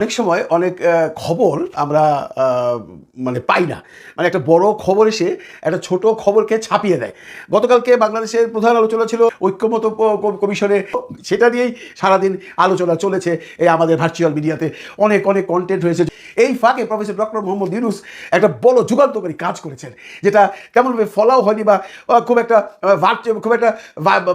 অনেক সময় অনেক খবর আমরা মানে পাই না। মানে একটা বড় খবর এসে একটা ছোট খবরকে ছাপিয়ে দেয়। গতকালকে বাংলাদেশের প্রধান আলোচনা ছিল ঐক্যমত কমিশনে। সেটা দিয়েই সারাদিন আলোচনা চলেছে এই আমাদের ভার্চুয়াল মিডিয়াতে। অনেক অনেক কন্টেন্ট হয়েছে। এই ফাঁকে প্রফেসর ডক্টর মোহাম্মদ ইউনুস একটা বড় যুগান্তকারী কাজ করেছেন, যেটা তেমনভাবে ফলাও হয়নি বা খুব একটা খুব একটা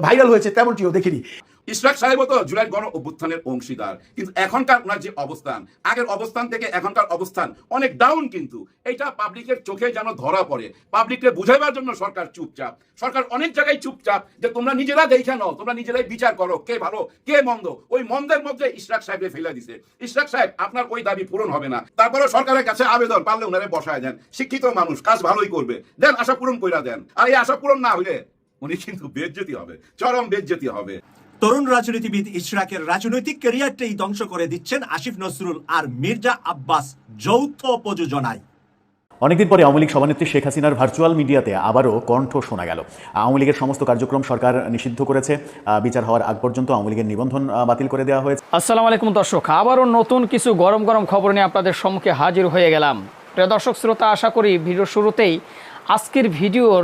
ভাইরাল হয়েছে তেমনটিও দেখিনি। ইশরাক সাহেব তো জুলাই গণ অভ্যুত্থানের অংশীদার। কিন্তু এখনকার ওনার যে অবস্থান, আগের অবস্থান থেকে এখনকার অবস্থান অনেক ডাউন কিন্তু। এটা পাবলিকের চোখে যেন ধরা পড়ে। পাবলিককে বুঝাইবার জন্য সরকার চুপচাপ। সরকার অনেক জায়গায় চুপচাপ যে তোমরা নিজেরা দেখে নাও, তোমরা নিজেরাই বিচার করো কে ভালো, কে মন্দ। ওই মন্দের মধ্যে ইশরাক সাহেবকে ফেলে দিছে। ইশরাক সাহেব, আপনার ওই দাবি পূরণ হবে না। তারপরে সরকারের কাছে আবেদন পারলে ওনারে বসায় দেন। শিক্ষিত মানুষ, কাজ ভালোই করবে। দেন আশা পূরণ কইরা দেন। আর এই আশা পূরণ না হইলে উনি কিন্তু বেজ্জতি হবে, চরম বেজ্জতি হবে। তরুণ রাজনীতিবিদ ইশরাকের রাজনৈতিক ক্যারিয়ারটাই ধ্বংস করে দিচ্ছেন আসিফ নজরুল আর মির্জা আব্বাস যৌথ প্রযোজনায়। অনেকদিন পরে আওয়ামী লীগ সভানেত্রী শেখ হাসিনার ভার্চুয়াল মিডিয়াতে আবারও কণ্ঠ শোনা গেল। আওয়ামী লীগের সমস্ত কার্যক্রম সরকার নিষিদ্ধ করেছে। বিচার হওয়ার আগ পর্যন্ত আওয়ামী লীগের নিবন্ধন বাতিল করে দেওয়া হয়েছে। আসসালামু আলাইকুম দর্শক আবারও নতুন কিছু গরম গরম খবর নিয়ে আপনাদের সম্মুখে হাজির হয়ে গেলাম। প্রিয় দর্শক শ্রোতা আশা করি ভিডিও শুরুতেই আজকের ভিডিওর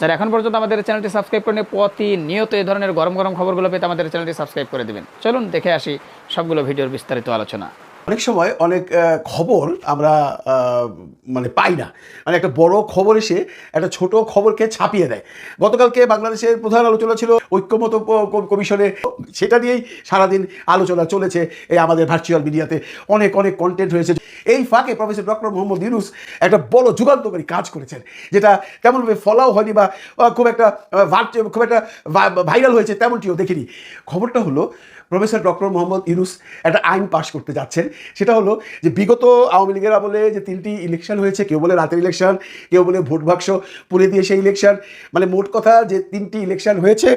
যারা এখন পর্যন্ত আমাদের চ্যানেলটি সাবস্ক্রাইব করেন প্রতিনিয়ত এই ধরনের গরম গরম খবরগুলো পেতে আমাদের চ্যানেলটি সাবস্ক্রাইব করে দেবেন। চলুন দেখে আসি সবগুলো ভিডিওর বিস্তারিত আলোচনা। অনেক সময় অনেক খবর আমরা মানে পাই না। মানে একটা বড় খবর এসে একটা ছোট খবরকে ছাপিয়ে দেয়। গতকালকে বাংলাদেশের প্রধান আলোচনা ছিল ঐক্যমত কমিশনে। সেটা দিয়েই সারাদিন আলোচনা চলেছে এই আমাদের ভার্চুয়াল মিডিয়াতে। অনেক অনেক কন্টেন্ট হয়েছে। এই ফাঁকে প্রফেসর ডক্টর মোহাম্মদ ইউনুস একটা বড় যুগান্তকারী কাজ করেছেন, যেটা তেমনভাবে ফলাও হয়নি বা খুব একটা খুব একটা ভাইরাল হয়েছে তেমনটিও দেখিনি। খবরটা হলো প্রফেসর ডক্টর মোহাম্মদ ইউনুস একটা আইন পাশ করতে যাচ্ছেন। সেটা হলো যে বিগত আওয়ামী লীগের আমলে যে তিনটি ইলেকশন হয়েছে, কেউ বলে রাতের ইলেকশন কেউ বলে ভোট বাক্স পুড়ে দিয়ে সেই ইলেকশন মানে মোট কথা যে তিনটি ইলেকশন হয়েছে,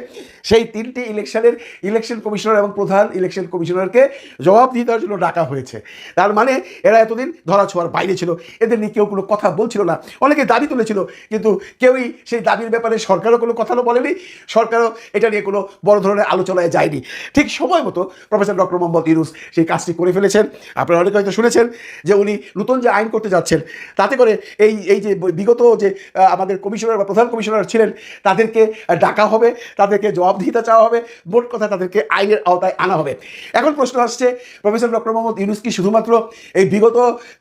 সেই তিনটি ইলেকশনের ইলেকশন কমিশনার এবং প্রধান ইলেকশন কমিশনারকে জবাব দিয়ে দেওয়ার জন্য ডাকা হয়েছে। তার মানে এরা এতদিন ধরা ছোঁয়ার বাইরে ছিল, এদের নিয়ে কেউ কোনো কথা বলছিল না। অনেকে দাবি তুলেছিল, কিন্তু কেউই সেই দাবির ব্যাপারে সরকারও কোনো কথা বলেনি, সরকারও এটা নিয়ে কোনো বড় ধরনের আলোচনায় যায়নি। ঠিক সময় মতো প্রফেসর ডক্টর মোহাম্মদ ইউনুস সেই কাজটি করে ফেলেছেন। আপনারা অনেকে হয়তো শুনেছেন যে উনি নতুন যে আইন করতে যাচ্ছেন, তাতে করে এই এই যে বিগত যে আমাদের কমিশনার বা প্রধান কমিশনার ছিলেন, তাদেরকে ডাকা হবে, তাদেরকে জবাবদিহিতা চাওয়া হবে, মোট কথা তাদেরকে আইনের আওতায় আনা হবে। এখন প্রশ্ন আসছে, প্রফেসর ডক্টর মোহাম্মদ ইউনুস কি শুধুমাত্র এই বিগত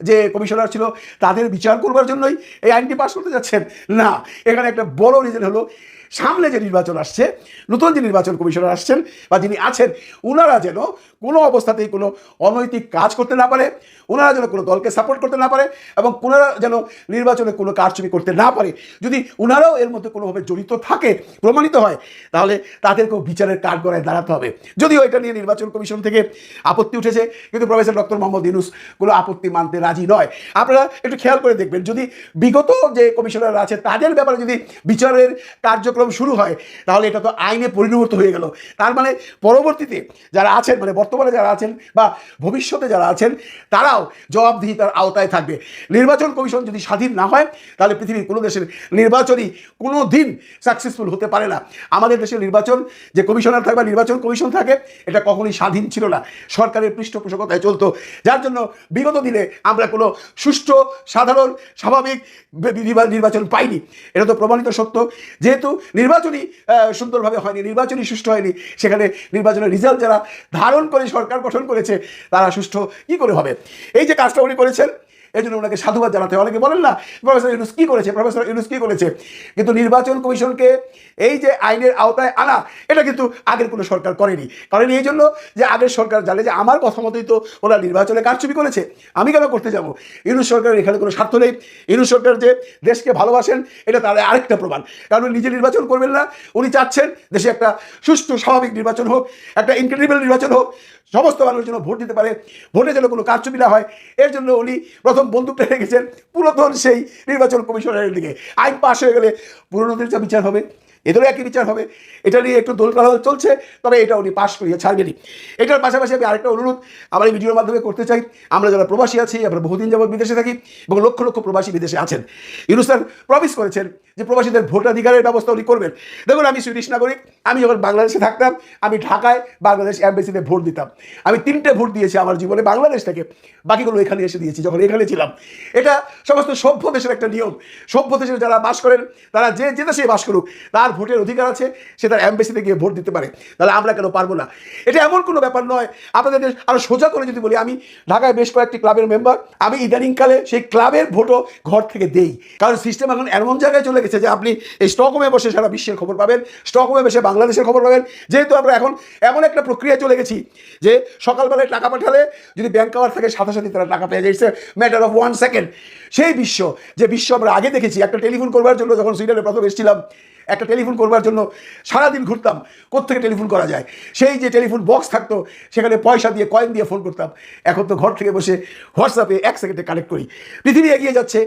যে কমিশনার ছিল, তাদের বিচার করবার জন্যই এই আইনটি পাশ করতে যাচ্ছেন? না, এখানে একটা বড় রিজন হলো সামনে যে নির্বাচন আসছে, নতুন যে নির্বাচন কমিশনার আসছেন বা যিনি আছেন ওনারা যেন কোনো অবস্থাতেই কোনো অনৈতিক কাজ করতে না পারে ওনারা যেন কোনো দলকে সাপোর্ট করতে না পারে এবং ওনারা যেন নির্বাচনে কোনো কারচুপি করতে না পারে। যদি ওনারাও এর মধ্যে কোনোভাবে জড়িত থাকে, প্রমাণিত হয়, তাহলে তাদেরকেও বিচারের কাঠগড়ায় দাঁড়াতে হবে। যদিও এটা নিয়ে নির্বাচন কমিশন থেকে আপত্তি উঠেছে, কিন্তু প্রফেসর ডক্টর মোহাম্মদ ইউনুস কোনো আপত্তি মানতে রাজি নয়। আপনারা একটু খেয়াল করে দেখবেন, যদি বিগত যে কমিশনার আছে, তাদের ব্যাপারে যদি বিচারের কার্যক্রম শুরু হয়, তাহলে এটা তো আইনে পরিণত হয়ে গেল। তার মানে পরবর্তীতে যারা আছেন মানে বর্তমানে যারা আছেন বা ভবিষ্যতে যারা আছেন, তারাও জবাবদিহিতার আওতায় থাকবে। নির্বাচন কমিশন যদি স্বাধীন না হয়, তাহলে পৃথিবীর কোনো দেশের নির্বাচনই কোনো দিন সাকসেসফুল হতে পারে না। আমাদের দেশের নির্বাচন, যে কমিশনার থাকে বা নির্বাচন কমিশন থাকে, এটা কখনোই স্বাধীন ছিল না। সরকারের পৃষ্ঠপোষকতায় চলতো। যার জন্য বিগত দিনে আমরা কোনো সুষ্ঠু, সাধারণ, স্বাভাবিক নির্বাচন পাইনি। এটা তো প্রমাণিত সত্য। যেহেতু নির্বাচনই সুন্দরভাবে হয়নি নির্বাচনই সুষ্ঠু হয়নি। সেখানে নির্বাচনের রিজাল্ট যারা ধারণ করে সরকার গঠন করেছে, তারা সুষ্ঠু কি করে হবে? এই যে কাজটা উনি করেছেন এই জন্য ওনাকে সাধুবাদ জানাতে অনেকে বলেন না, প্রফেসর ইউনুস কী করেছে, প্রফেসর ইউনুস কী করেছে? কিন্তু নির্বাচন কমিশনকে এই যে আইনের আওতায় আনা, এটা কিন্তু আগের কোনো সরকার করেনি। কারণ এই জন্য যে আগের সরকার জানে যে আমার কথা মতোই তো ওরা নির্বাচনে কারচুপি করেছে। আমি কেন করতে যাব? ইউনুস সরকারের এখানে কোনো স্বার্থ নেই। ইউনুস সরকার যে দেশকে ভালোবাসেন, এটা তার আরেকটা প্রমাণ। কারণ নিজে নির্বাচন করবেন না, উনি চাচ্ছেন দেশে একটা সুষ্ঠু, স্বাভাবিক নির্বাচন হোক, একটা ইনক্রেডিবল নির্বাচন হোক। সমস্ত মানুষ যেন ভোট দিতে পারে, ভোটে যেন কোনো কারচুপি না হয়। এর জন্য উনি প্রথম বন্দুকটা রেখেছেন পুরাতন সেই নির্বাচন কমিশনারের দিকে। আইন পাশ হয়ে গেলে পুরনোদের যা বিচার হবে। এদেরও একই বিচার হবে। এটা নিয়ে একটু দোলকালাল চলছে, তবে এটা উনি পাশ করিয়ে ছাড়বেনই। এটার পাশাপাশি আমি আরেকটা অনুরোধ, আমার এই ভিডিওর মাধ্যমে করতে চাই, আমরা যারা প্রবাসী আছি, আমরা বহুদিন যাবত বিদেশে থাকি এবং লক্ষ লক্ষ প্রবাসী বিদেশে আছেন। ইউনুস স্যার প্রমিস করেছেন যে প্রবাসীদের ভোটাধিকারের ব্যবস্থা উনি করবেন। দেখুন, আমি সুইডিশ নাগরিক, আমি যখন বাংলাদেশে থাকতাম, আমি ঢাকায় বাংলাদেশ অ্যাম্বাসিতে ভোট দিতাম। আমি তিনটে ভোট দিয়েছি আমার জীবনে বাংলাদেশ থেকে, বাকিগুলো এখানে এসে দিয়েছি যখন এখানে ছিলাম। এটা সমস্ত সভ্য দেশের একটা নিয়ম। সভ্য দেশের যারা বাস করেন, তারা যে যে দেশে বাস করুক, তার ভোটের অধিকার আছে, সে তার অ্যাম্বাসিতে গিয়ে ভোট দিতে পারে। তাহলে আমরা কেন পারব না? এটা এমন কোনো ব্যাপার নয়। আপনাদের আরও সোজা করে যদি বলি, আমি ঢাকায় বেশ কয়েকটি ক্লাবের মেম্বার আমি ইদানিংকালে সেই ক্লাবের ভোটও ঘর থেকে দেই। কারণ সিস্টেম এখন এমন জায়গায় চলে গেছে যে আপনি এই স্টকহোমে বসে সারা বিশ্বের খবর পাবেন, স্টকহোমে বসে বাংলাদেশের খবর পাবেন। যেহেতু আমরা এখন এমন একটা প্রক্রিয়া চলে গেছি যে সকালবেলায় টাকা পাঠালে যদি ব্যাংক কাওয়ার থাকে, সাথে সাথে তারা টাকা পেয়ে যাচ্ছে। ম্যাটার অফ ওয়ান সেকেন্ড সেই বিশ্ব, যে বিশ্ব আমরা আগে দেখেছি, একটা টেলিফোন করবার জন্য যখন সুইডেনে প্রথম এসেছিলাম একটা টেলিফোন করবার জন্য সারাদিন ঘুরতাম, কোত্থেকে টেলিফোন করা যায়? সেই যে টেলিফোন বক্স থাকতো, সেখানে পয়সা দিয়ে কয়েন দিয়ে ফোন করতাম। এখন তো ঘর থেকে বসে হোয়াটসঅ্যাপে এক সেকেন্ডে কানেক্ট করি। পৃথিবী এগিয়ে যাচ্ছে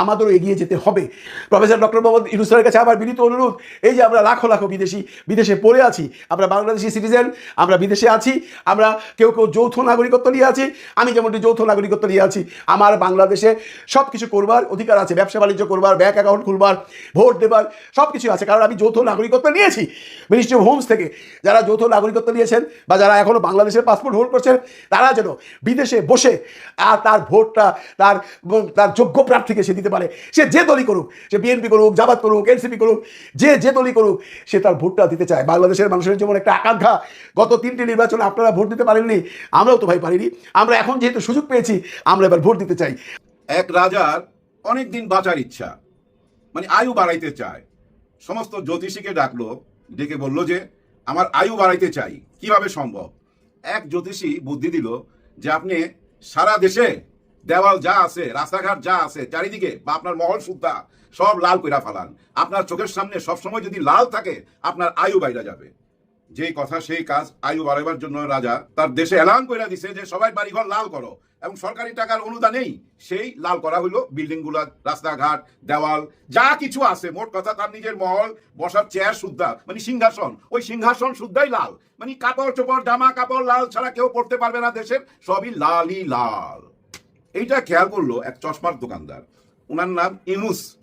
আমাদেরও এগিয়ে যেতে হবে। প্রফেসর ডক্টর মোহাম্মদ ইনুসের কাছে আমার বিনীত অনুরোধ, এই যে আমরা লাখো লাখো বিদেশি, বিদেশে পড়ে আছি, আমরা বাংলাদেশি সিটিজেন আমরা বিদেশে আছি, আমরা কেউ কেউ যৌথ নাগরিকত্ব নিয়ে আছি, আমি যেমনটি যৌথ নাগরিকত্ব নিয়ে আছি, আমার বাংলাদেশে সব কিছু করবার অধিকার আছে, ব্যবসা বাণিজ্য করবার ব্যাঙ্ক অ্যাকাউন্ট খুলবার, ভোট দেবার সব কিছু আছে, কারণ আমি যৌথ নাগরিকত্ব নিয়েছি। মিনিস্ট্রি অফ হোমস থেকে যারা যৌথ নাগরিকত্ব নিয়েছেন বা যারা এখনও বাংলাদেশের পাসপোর্ট হোল্ড করছেন, তারা যেন বিদেশে বসে, আর তার ভোটটা, তার তার যোগ্য প্রার্থীকে সে দিতে পারে। সে যে দলই করুক, সে বিএনপি করুক, জামাত করুক, এনসিপি করুক, যে যে দলই করুক, সে তার ভোটটা দিতে চায়। বাংলাদেশের মানুষের যেমন একটা আকাঙ্ক্ষা, গত তিনটি নির্বাচনে আপনারা ভোট দিতে পারেননি, আমরাও তো ভাই পারিনি। আমরা এখন যেহেতু সুযোগ পেয়েছি, আমরা এবার ভোট দিতে চাই। এক রাজার অনেক দিন বাঁচার ইচ্ছা মানে আয়ু বাড়াইতে চায়। সমস্ত জ্যোতিষীকে ডাকলো, ডেকে বলল যে, আমার আয়ু বাড়াইতে চাই, কীভাবে সম্ভব? এক জ্যোতিষী বুদ্ধি দিল যে, আপনি সারা দেশে দেওয়াল যা আছে, রাস্তাঘাট যা আছে, চারিদিকে বা আপনার মহল সুদ্ধা, সব লাল কইরা ফালান। আপনার চোখের সামনে সবসময় যদি লাল থাকে, আপনার আয়ু বাইরা যাবে। যেই কথা, সেই কাজ আয়ু বাড়াবার জন্য রাজা তার দেশে এলান করে দিছে যে, সবাই বাড়িঘর লাল করো এবং সরকারি টাকার অনুদানেই সেই লাল করা হইল বিল্ডিংগুলা রাস্তাঘাট, দেওয়াল, যা কিছু আছে। মোট কথা, তার নিজের মহল, বসার চেয়ার সুদ্ধা মানে সিংহাসন। ওই সিংহাসন শুদ্ধাই লাল। মানে কাপড় চোপড়, জামা কাপড় লাল ছাড়া কেউ পড়তে পারবে না দেশের, সবই লালই লাল। এইটা খেয়াল করল এক চশমার দোকানদার। ওনার নাম ইনুস।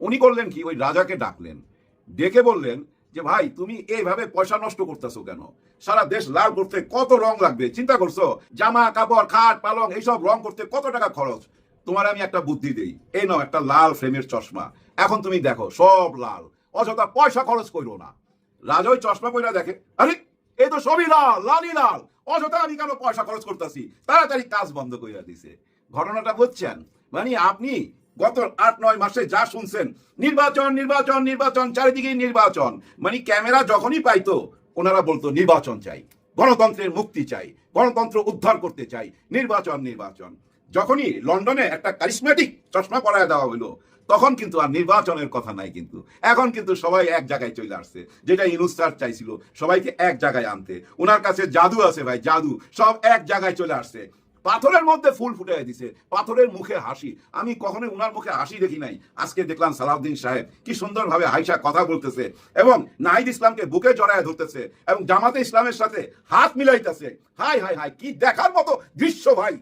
উনি করলেন কি? ওই রাজাকে ডাকলেন। ডেকে বললেন যে, ভাই, তুমি এইভাবে পয়সা নষ্ট করতেছো কেন? সারা দেশ লাল করতে কত রং লাগবে? চিন্তা করছ? জামা, কাপড়, খাট, পালং এইসব রং করতে কত টাকা খরচ? তোমার আমি একটা বুদ্ধি দেই। এই নাও একটা লাল ফ্রেমের চশমা। এখন তুমি দেখো, সব লাল। অযথা পয়সা খরচ করো না। রাজা ওই চশমা পয়লা দেখে, আরে, এই তো সবই লাল, লালই লাল। অযথা আমি কেন পয়সা খরচ করতেছি? তাড়াতাড়ি কাজ বন্ধ কইরা দিছে। ঘটনাটা বুঝছেন? মানে আপনি গত আট, নয় মাসে যা শুনছেন, নির্বাচন নির্বাচন নির্বাচন, চারিদিকে নির্বাচন। মানে ক্যামেরা যখনই পাইতো, ওনারা বলতো, নির্বাচন চাই, গণতন্ত্রের মুক্তি চাই, গণতন্ত্র উদ্ধার করতে চাই, নির্বাচন নির্বাচন। যখনই লন্ডনে একটা কারিসমেটিক চশমা পরায় দেওয়া হলো তখন কিন্তু আর নির্বাচনের কথা নাই কিন্তু। এখন কিন্তু সবাই এক জায়গায় চলে আসছে, যেটা ইনুস স্যার চাইছিল, সবাইকে এক জায়গায় আনতে। ওনার কাছে জাদু আছে ভাই, জাদু, সব এক জায়গায় চলে আসছে। পাথরের মধ্যে ফুল ফুটাই দিছে, পাথরের মুখে হাসি। আমি কখনোই উনার মুখে হাসি দেখি নাই। আজকে দেখলাম সালাউদ্দিন সাহেব কি সুন্দরভাবে হাইসা কথা বলতেছে এবং নাহিদ ইসলামকে বুকে জড়ায় ধরতেছে এবং জামাতে ইসলামের সাথে হাত মিলাইতেছে। হাই হাই হাই, কি দেখার মতো দৃশ্য ভাই।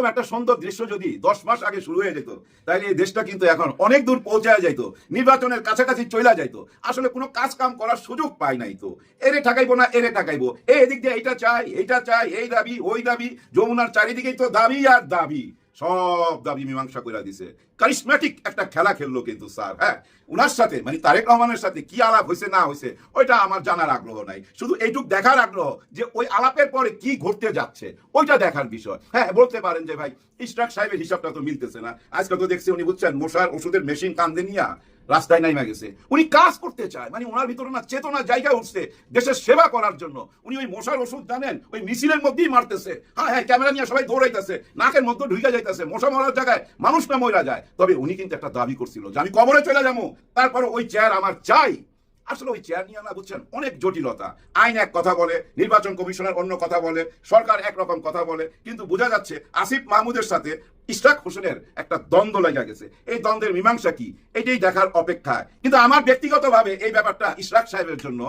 এরকম একটা সুন্দর দৃশ্য যদি দশ মাস আগে শুরু হয়ে যেত তাহলে এই দেশটা কিন্তু এখন অনেক দূর পৌঁছায় যাইতো, নির্বাচনের কাছাকাছি চলে যাইতো। আসলে কোনো কাজ কাম করার সুযোগ পায় নাই তো। এরে ঠাকাইবো না, এরে ঠাকাইবো। এই এদিক দিয়ে এইটা চাই এইটা চাই, এই দাবি, ওই দাবি, যমুনার চারিদিকেই তো দাবি আর দাবি। সব দাবি মীমাংসা করে দিছে। কারিশম্যাটিক একটা খেলা খেললো কিন্তু স্যার হ্যাঁ? উনার সাথে মানে তারেক রহমানের সাথে কি আলাপ হয়েছে না হয়েছে ওইটা আমার জানার আগ্রহ নাই। শুধু এইটুক দেখার আগ্রহ যে ওই আলাপের পরে কি ঘটতে যাচ্ছে, ওইটা দেখার বিষয়। হ্যাঁ বলতে পারেন যে ভাই, ইশরাক সাহেবের হিসাবটা তো মিলতেছে না। আজকে তো দেখছি উনি বুঝছেন মশার ওষুধের মেশিন কান্দে নিয়া রাস্তায় নাইমা গেছে। উনি কাজ করতে চায় মানে ওনার ভিতরে না চেতনা, জায়গা উঠছে দেশের সেবা করার জন্য। উনি ওই মশার ওষুধ জানেন ওই মিছিলের মধ্যেই মারতেছে। হ্যাঁ হ্যাঁ ক্যামেরা নিয়ে সবাই দৌড়াইতেছে, নাকের মধ্যে ঢুকে যাইতেছে, মশা মারার জায়গায় মানুষ না মরা যায়। তবে উনি কিন্তু একটা দাবি করছিল যে আমি কবরে চলে যাব, তারপর ওই চেয়ার আমার চাই। আসলে ওই চেয়ার নিয়ে না, বুঝছেন, অনেক জটিলতা। আইন এক কথা বলে, নির্বাচন কমিশনের অন্য কথা বলে, সরকার একরকম কথা বলে, কিন্তু বোঝা যাচ্ছে আসিফ মাহমুদের সাথে ইশরাক হোসেনের একটা দ্বন্দ্ব লেগে গেছে। এই দ্বন্দ্বের মীমাংসা কি? এটাই দেখার অপেক্ষায় কিন্তু আমার ব্যক্তিগতভাবে এই ব্যাপারটা ইশরাক সাহেবের জন্য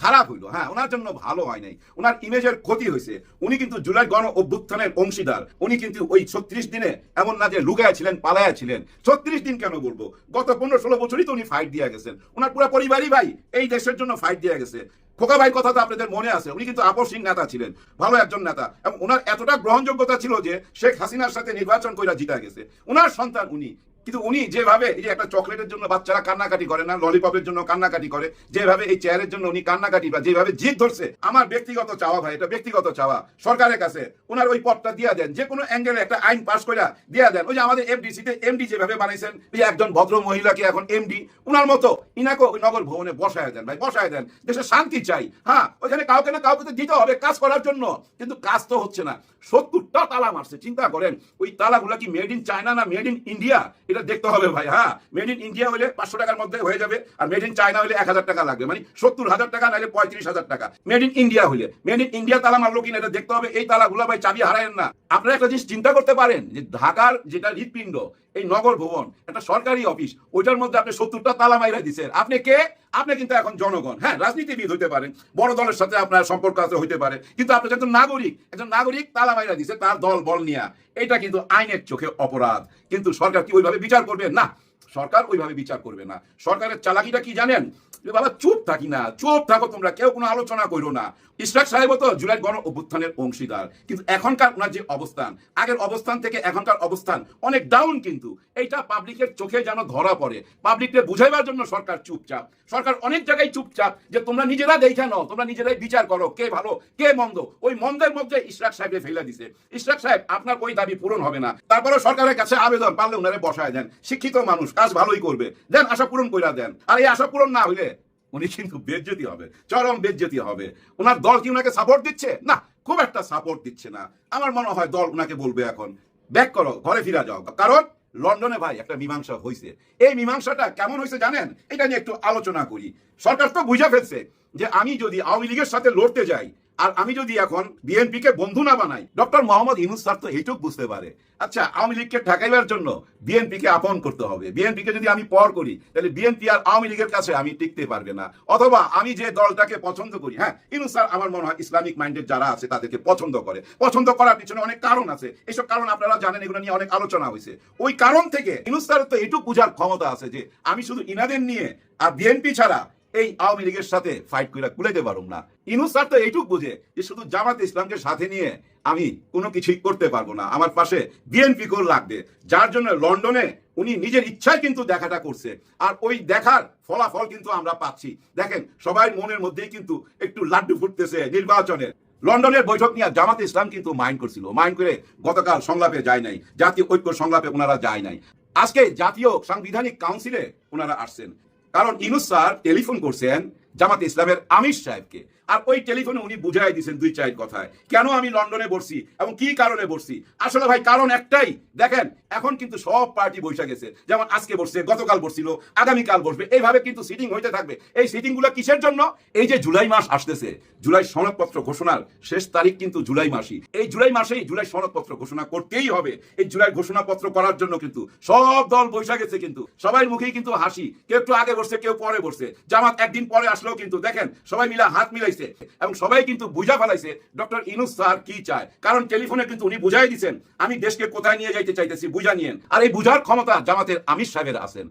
খারাপ হইল। হ্যাঁ ওনার জন্য ভালো হয় নাই। ওনার ইমেজের ক্ষতি হয়েছে। উনি কিন্তু জুলাই গণ অভ্যুত্থানের অংশীদার। উনি কিন্তু ওই ছত্রিশ দিনে এমন না যে লুকায়া ছিলেন, পালায়া ছিলেন। ছত্রিশ দিন কেন বলব? গত পনেরো ষোলো বছরই তো উনি ফাইট দিয়ে গেছেন। ওনার পুরো পরিবারই ভাই এই দেশের জন্য ফাইট দিয়ে গেছে। খোকা ভাই কথা তো আপনাদের মনে আছে, উনি কিন্তু আপসিং নেতা ছিলেন, ভালো একজন নেতা, এবং ওনার এতটা গ্রহণযোগ্যতা ছিল যে শেখ হাসিনার সাথে নির্বাচন কইরা জিতা গেছে। ওনার সন্তান উনি কিন্তু উনি যেভাবে এই যে একটা চকলেটের জন্য বাচ্চারা কান্নাকাটি করে না, ললিপপের জন্য কান্নাকাটি করে, যেভাবে এই চেয়ারের জন্য উনি কান্নাকাটি বা যেভাবে জিদ ধরছে, আমার ব্যক্তিগত চাওয়া ভাই, এটা ব্যক্তিগত চাওয়া, সরকারের কাছে ওনার ওই পদটা দিয়া দেন, যে কোনো অ্যাঙ্গেলে একটা আইন পাস করে দিয়া দেন। ওই যে আমাদের এফডিসিতে এমডি যেভাবে বানাইছেন যে একজন ভদ্র মহিলাকে এখন এমডি উনার মতো ইনাকে ওই নগর ভবনে বসায় দেন ভাই, বসায় দেন। দেশে শান্তি চাই হ্যাঁ ওইখানে কাউকে না কাউকে তো দিতে হবে কাজ করার জন্য, কিন্তু কাজ তো হচ্ছে না। সত্তরটা তালা মারছে, চিন্তা করেন, ওই তালাগুলা কি মেড ইন চায়না না মেড ইন ইন্ডিয়া এটা দেখতে হবে ভাই হ্যাঁ? মেড ইন ইন্ডিয়া হলে পাঁচশো টাকার মধ্যে হয়ে যাবে, আর মেড ইন চায়না হলে এক হাজার টাকা লাগবে। মানে সত্তর হাজার টাকা নাহলে পঁয়ত্রিশ হাজার টাকা। মেড ইন ইন্ডিয়া হলে। মেড ইন ইন্ডিয়া তালা মারলো কিনা এটা দেখতে হবে, এই তালাগুলো ভাই চাবি হারায়েন না। আপনারা একটা জিনিস চিন্তা করতে পারেন, যে ঢাকার যেটা হৃৎপিণ্ড এই নগর ভবন, একটা সরকারি অফিস, ওইটার মধ্যে আপনি সত্তরটা তালা মাইরা দিচ্ছেন আপনি কে? আপনি কিন্তু এখন জনগণ। হ্যাঁ রাজনীতিবিদ হইতে পারেন, বড় দলের সাথে আপনার সম্পর্ক আছে হইতে পারে, কিন্তু আপনি একজন নাগরিক একজন নাগরিক তালা মাইরা দিচ্ছে তার দল বল নিয়া এটা কিন্তু আইনের চোখে অপরাধ। কিন্তু সরকার কি ওইভাবে বিচার করবে? না। সরকার ওইভাবে বিচার করবে না। সরকারের চালাকিটা কি জানেন? যে বাবা, চুপ থাকি না, চুপ থাকো তোমরা, কেউ কোনো আলোচনা করো না। ইশরাক সাহেব তো জুলাই গণ অভ্যুত্থানের অংশীদার। কিন্তু এখনকার ওনার যে অবস্থান, আগের অবস্থান থেকে এখনকার অবস্থান অনেক ডাউন কিন্তু। এইটা পাবলিকের চোখে যেন ধরা পড়ে। পাবলিককে বুঝাইবার জন্য সরকার চুপচাপ। সরকার অনেক জায়গায় চুপচাপ যে তোমরা নিজেরা দেখে নাও, তোমরা নিজেরাই বিচার করো কে ভালো, কে মন্দ। ওই মন্দের মধ্যে ইশরাক সাহেবকে ফেলে দিছে। ইশরাক সাহেব, আপনার ওই দাবি পূরণ হবে না। তারপরে সরকারের কাছে আবেদন পারলে ওনারে বসায় দেন। শিক্ষিত মানুষ কাজ ভালোই করবে। দেন আশা পূরণ কইরা দেন। আর এই আশা পূরণ না হইলে উনি কিন্তু বেজ্জতি হবে, চরম বেজ্জতি হবে। ওনার দল কি ওনাকে সাপোর্ট দিচ্ছে? না, খুব একটা সাপোর্ট দিচ্ছে না। আমার মনে হয় দল ওনাকে বলবে এখন, ব্যাক করো, ঘরে ফিরা যাও। কারণ লন্ডনে ভাই একটা মীমাংসা হয়েছে এই মীমাংসাটা কেমন হয়েছে জানেন? এটা নিয়ে একটু আলোচনা করি। সরকার তো বুঝে ফেলছে যে আমি যদি আওয়ামী লীগের সাথে লড়তে যাই আর আমি যদি এখন বিএনপি কে বন্ধু না বানাই, ডক্টর মোহাম্মদ ইউনুস স্যার তো এইটুক বুঝতে পারে। আচ্ছা আওয়ামী লীগকে ঠেকাইবার জন্য বিএনপি কে আপন করতে হবে। বিএনপি কে যদি আমি পর করি, তাহলে বিএনপি আর আওয়ামী লীগের কাছে আমি টিকতে পারবে না। অথবা আমি যে দলটাকে পছন্দ করি হ্যাঁ ইউনুস স্যার আমার মনে হয় ইসলামিক মাইন্ডেড যারা আছে, তাদেরকে পছন্দ করে। পছন্দ করার পিছনে অনেক কারণ আছে। এইসব কারণ আপনারা জানেন, এগুলো নিয়ে অনেক আলোচনা হয়েছে। ওই কারণ থেকে ইউনুস স্যার তো এইটুক বুঝার ক্ষমতা আছে যে, আমি শুধু ইনাদের নিয়ে আর বিএনপি ছাড়া এই আওয়ামী লীগের সাথে ফাইট করে কুলাইতে পারুম না। ইনুস স্যার তো এইটুক বুঝে যে শুধু জামাত ইসলামকে সাথে নিয়ে আমি কোনো কিছুই করতে পারব না। আমার পাশে বিএনপি কোল লাগবে, যার জন্য লন্ডনে উনি নিজের ইচ্ছায় কিন্তু দেখাটা করছে। আর ওই দেখার ফলাফল কিন্তু আমরা পাচ্ছি। দেখেন, সবাই মনের মধ্যেই কিন্তু একটু লাড্ডু ফুটতেছে নির্বাচনের। লন্ডনের বৈঠক নিয়ে জামাত ইসলাম কিন্তু মাইন্ড করছিল। মাইন্ড করে গতকাল সংলাপে যায় নাই, জাতীয় ঐক্য সংলাপে ওনারা যায় নাই। আজকে জাতীয় সাংবিধানিক কাউন্সিলে ওনারা আসছেন। কারণ ইনুস স্যার টেলিফোন করছেন জামাতে ইসলামের আমির সাহেবকে। আর ওই টেলিফোনে উনি বুঝাই দিয়েছেন দুই চার কথায়। কেন আমি লন্ডনে বসছি এবং কি কারণে বসছি? আসলে ভাই, কারণ একটাই। দেখেন, এখন কিন্তু সব পার্টি বসে গেছে। যেমন আজকে বসছে, গতকাল বসছিল, আগামীকাল বসবে। এইভাবে কিন্তু সিটিং হইতে থাকবে। এই সিটিংগুলো কিসের জন্য? এই যে জুলাই মাস আসতেছে, জুলাই সনদপত্র ঘোষণার শেষ তারিখ কিন্তু জুলাই মাসই। এই জুলাই মাসেই জুলাই সনদপত্র ঘোষণা করতেই হবে। এই জুলাই ঘোষণাপত্র করার জন্য কিন্তু সব দল বৈশা গেছে কিন্তু। সবাই মুখেই কিন্তু হাসি। কেউ একটু আগে বসছে, কেউ পরে বসছে। জামাত একদিন পরে আসলেও কিন্তু, দেখেন, সবাই মিলে হাত মিলাইছে এবং সবাই কিন্তু বুঝা ফেলাইছে, ডক্টর ইনুস স্যার কি চায়। কারণ টেলিফোনে কিন্তু উনি বুঝাই দিচ্ছেন আমি দেশকে কোথায় নিয়ে যাইতে চাইতেছি, বুঝা নিয়েন। আর এই বুঝার ক্ষমতা জামাতের আমির সাহেবের আছেন।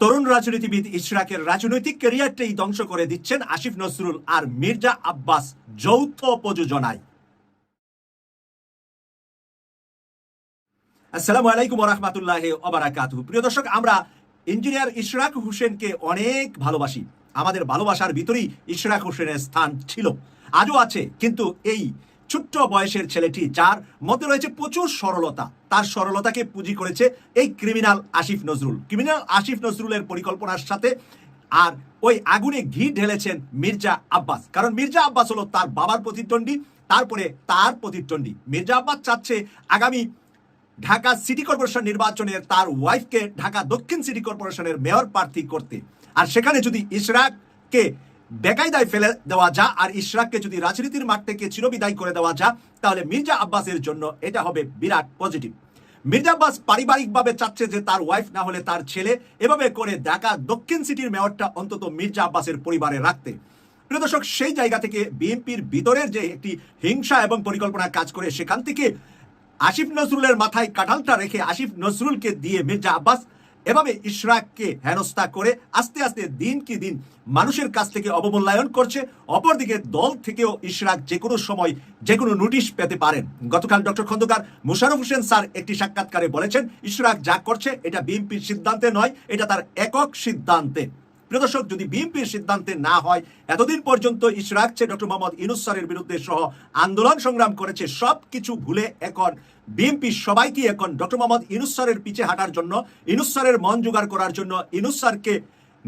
তরুণ রাজনীতিবিদ ইশরাকের রাজনৈতিক ক্যারিয়ারটাই ধ্বংস করে দিচ্ছেন আসিফ নজরুল আর মির্জা আব্বাস যৌথ প্রযোজনায়। আসসালামু আলাইকুম রহমতুল্লাহ ওবারাকাতু প্রিয় দর্শক, আমরা ইঞ্জিনিয়ার ইশরাক হোসেনকে অনেক ভালোবাসি। আমাদের ভালোবাসার ভিতরেই ইশরাক হোসেনের স্থান ছিল। আজও আছে, কিন্তু এই ছোট্ট বয়সের ছেলেটি, যার মধ্যে রয়েছে প্রচুর সরলতা, তার সরলতাকে পুঁজি করেছে এই ক্রিমিনাল আসিফ নজরুল। ক্রিমিনাল আসিফ নজরুলের পরিকল্পনার সাথে আর ওই আগুনে ঘি ঢেলেছেন মির্জা আব্বাস। কারণ মির্জা আব্বাস হলো তার বাবার প্রতিদ্বন্দ্বী, তারপরে তার প্রতিদ্বন্দ্বী। মির্জা আব্বাস চাচ্ছে আগামী ঢাকা সিটি কর্পোরেশন নির্বাচনের তার ওয়াইফকে ঢাকা দক্ষিণ সিটি কর্পোরেশনের মেয়র প্রার্থী করতে। আর সেখানে যদি ইশরাককে বেকায়দায় ফেলে দেওয়া যা, আর ইশরাককে যদি রাজনীতির মাঠ থেকে চিরবিদায় করে দেওয়া যা, তাহলে মির্জা আব্বাসের জন্য এটা হবে বিরাট পজিটিভ। মির্জা আব্বাস পারিবারিকভাবে চাচ্ছে যে তার ওয়াইফ না হলে তার ছেলে, এভাবে করে ঢাকা দক্ষিণ সিটির মেয়রটা অন্তত মির্জা আব্বাসের পরিবারে রাখতে। প্রিয় দর্শক, সেই জায়গা থেকে বিএনপির ভিতরের যে একটি হিংসা এবং পরিকল্পনা কাজ করে, সেখান থেকে আসিফ নজরুলের মাথায় কাঁঠালটা রেখে আসিফ নজরুলকে দিয়ে মির্জা আব্বাস এভাবে ইশরাককে হেনস্থা করে আস্তে আস্তে দিন কি দিন মানুষের কাছ থেকে অবমূল্যায়ন করছে, অপরদিকে দল থেকেও ইশরাক যে কোনো সময় যে কোনো নোটিশ পেতে পারেন। গতকাল ডক্টর খন্দকার মুশারফ হোসেন স্যার একটি সাক্ষাৎকারে বলেছেন, ইশরাক যা করছে এটা বিএনপির সিদ্ধান্তে নয়, এটা তার একক সিদ্ধান্তে। প্রিয় দর্শক যদি বিএনপির সিদ্ধান্তে না হয়, এতদিন পর্যন্ত ইশরাক চেয়ে ডক্টর মোহাম্মদ ইনুস স্যারের বিরুদ্ধে সহ আন্দোলন সংগ্রাম করেছে সব কিছু ভুলে এখন বিএনপি সবাইকে এখন ডক্টর মোহাম্মদ ইনুস স্যারের পিছে হাঁটার জন্য ইনুস স্যারের মন জোগাড় করার জন্য ইনুস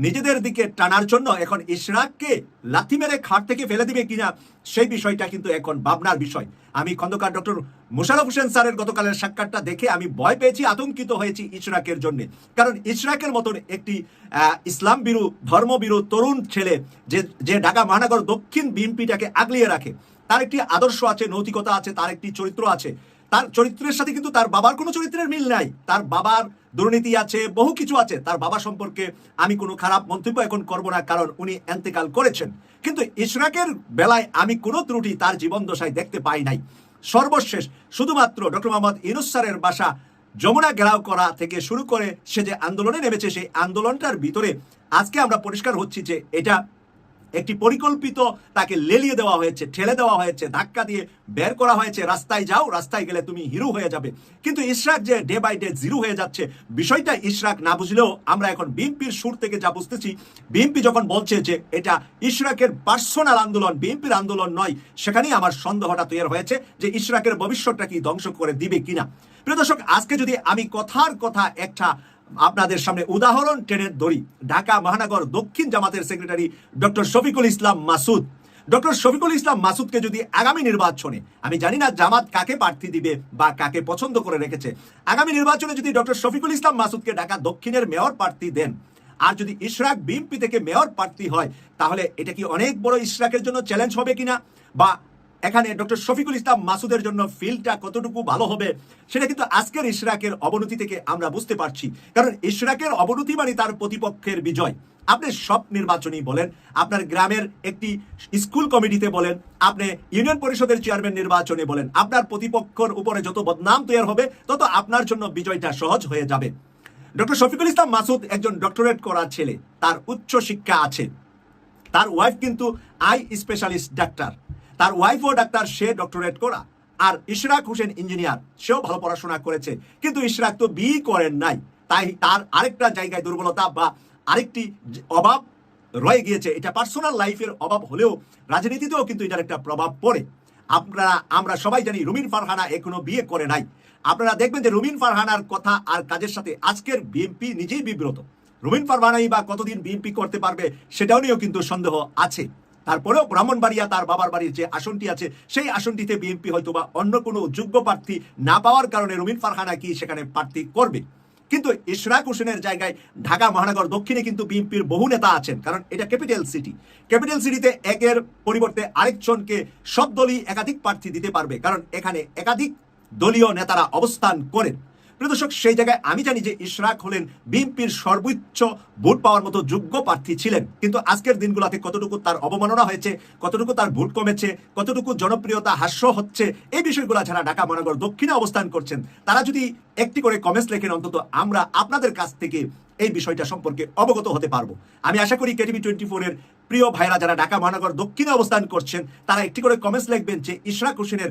নিজেদের দিকে টানার জন্য এখন ইশরাককে লাথি মেরে খাট থেকে ফেলে দিবে কিনা, সেই বিষয়টা কিন্তু এখন ভাবনার বিষয়। আমি খন্দকার ডক্টর মোশারফ হোসেন স্যারের গতকালের সাক্ষাৎটা দেখে আমি ভয় পেয়েছি, আতঙ্কিত হয়েছি ইশরাকের জন্য। কারণ ইশরাকের মতন একটি ইসলাম বিরু ধর্মবিরু তরুণ ছেলে যে যে ঢাকা মহানগর দক্ষিণ বিএনপিটাকে আগলিয়ে রাখে, তার একটি আদর্শ আছে, নৈতিকতা আছে, তার একটি চরিত্র আছে। তার চরিত্রের সাথে কিন্তু তার বাবার কোনো চরিত্রের মিল নাই। তার বাবার দুর্নীতি আছে, বহু কিছু আছে। তার বাবা সম্পর্কে আমি কোনো খারাপ মন্তব্য এখন করব না, কারণ উনি এন্তেকাল করেছেন। কিন্তু ইশরাকের বেলায় আমি কোনো ত্রুটি তার জীবন দশায় দেখতে পাই নাই। সর্বশেষ, শুধুমাত্র ডক্টর মোহাম্মদ ইনুস স্যারের বাসা যমুনা ঘেরাও করা থেকে শুরু করে সে যে আন্দোলনে নেমেছে, সেই আন্দোলনটার ভিতরে আজকে আমরা পরিষ্কার হচ্ছি যে এটা একটি পরিকল্পিত তাকে লেলিয়ে দেওয়া হয়েছে, ঠেলে দেওয়া হয়েছে, ধাক্কা দিয়ে বের করা হয়েছে, রাস্তায় যাও, রাস্তায় গেলে তুমি হিরো হয়ে যাবে। কিন্তু ইশরাক যে ডে বাই ডে জিরো হয়ে যাচ্ছে, বিষয়টা ইশরাক না বুঝলেও আমরা এখন বিএনপির সুর থেকে যা বুঝতেছি, বিএনপি যখন বলছে যে এটা ইশরাকের পার্সোনাল আন্দোলন, বিএনপির আন্দোলন নয়, সেখানেই আমার সন্দেহটা তৈরি হয়েছে যে ইশরাকের ভবিষ্যৎটা কি ধ্বংস করে দিবে কিনা। প্রিয় দর্শক, আজকে যদি আমি কথার কথা একটা আপনাদের সামনে উদাহরণ টেনে ধরি। ঢাকা মহানগর দক্ষিণ জামাতের secretary doctor Shafiqul Islam Masud. Doctor Shafiqul Islam মাসুদকে যদি আগামী নির্বাচনে, আমি জানি না জামাত কাকে প্রার্থী দিবে বা কাকে পছন্দ করে রেখেছে, আগামী নির্বাচনে যদি ডক্টর শফিকুল ইসলাম মাসুদকে ঢাকা দক্ষিণের মেয়র প্রার্থী দেন, আর যদি ইশরাক বিএনপি থেকে মেয়র প্রার্থী হয়, তাহলে এটা কি অনেক বড় ইশরাকের জন্য চ্যালেঞ্জ হবে কিনা? বা এখানে ডক্টর শফিকুল ইসলাম মাসুদের জন্য ফিল্ডটা কতটুকু ভালো হবে, সেটা কিন্তু আজকের ইশরাকের অবনতি থেকে আমরা বুঝতে পারছি। কারণ ইশরাকের অবনতি মানে তার প্রতিপক্ষের বিজয়। আপনি সব নির্বাচনই বলেন, আপনার গ্রামের একটি স্কুল কমিটিতে বলেন, আপনি ইউনিয়ন পরিষদের চেয়ারম্যান নির্বাচনে বলেন, আপনার প্রতিপক্ষের উপরে যত বদনাম তৈরি হবে, তত আপনার জন্য বিজয়টা সহজ হয়ে যাবে। ডক্টর শফিকুল ইসলাম মাসুদ একজন ডক্টরেট করা ছেলে, তার উচ্চ শিক্ষা আছে। তার ওয়াইফ কিন্তু আই স্পেশালিস্ট ডাক্তার তার ওয়াইফও ডাক্তার, সে ডক্টরেট করা। আর ইশরাক হোসেন ইঞ্জিনিয়ার সেও ভালো পড়াশোনা করেছে। কিন্তু ইশরাক তো বি করেন নাই। তাই তার আরেকটা জায়গায় দুর্বলতা বা আরেকটি অভাব রয়ে গিয়েছে। এটা পার্সোনাল লাইফের অভাব হলেও রাজনীতিতেও কিন্তু এটার একটা প্রভাব পড়ে। আপনারা, আমরা সবাই জানি রুমিন ফারহানা এখনও বিয়ে করে নাই। আপনারা দেখবেন যে রুমিন ফারহানার কথা আর কাজের সাথে আজকের বিএনপি নিজেই বিব্রত। রুমিন ফারহানাই বা কতদিন বিএনপি করতে পারবে, সেটাও নিয়েও কিন্তু সন্দেহ আছে। তারপরেও ব্রাহ্মণবাড়িয়া তার বাবার বাড়ির যে আসনটি আছে, সেই আসনটিতে বিএনপি হয়তো বা অন্য কোনো যোগ্য প্রার্থী না পাওয়ার কারণে রুমিন ফারহানা কি সেখানে প্রার্থী করবে? কিন্তু ইশরাক হোসেনের জায়গায় ঢাকা মহানগর দক্ষিণে কিন্তু বিএনপির বহু নেতা আছেন, কারণ এটা ক্যাপিটাল সিটি। ক্যাপিটাল সিটিতে একের পরিবর্তে আরেকজনকে সব দলই একাধিক প্রার্থী দিতে পারবে, কারণ এখানে একাধিক দলীয় নেতারা অবস্থান করেন। প্রিয় দর্শক, সেই জায়গায় আমি জানি যে ইশরাক হলেন বিএনপির সর্বোচ্চ ভোট পাওয়ার মতো যোগ্য প্রার্থী ছিলেন। কিন্তু আজকের দিনগুলোতে কতটুকু তার অবমাননা হয়েছে, কতটুকু তার ভোট কমেছে, কতটুকু জনপ্রিয়তা হ্রাস হচ্ছে, এই বিষয়গুলো যারা ঢাকা মহানগর দক্ষিণে অবস্থান করছেন। তারা যদি একটি করে কমেন্টস লেখেন, অন্তত আমরা আপনাদের কাছ থেকে এই বিষয়টা সম্পর্কে অবগত হতে পারব। আমি আশা করি কেটিভি টোয়েন্টি ফোরের প্রিয় ভাইরা যারা ঢাকা মহানগর দক্ষিণে অবস্থান করছেন, তারা একটি করে কমেন্টস লিখবেন যে ইশরাক হোসেনের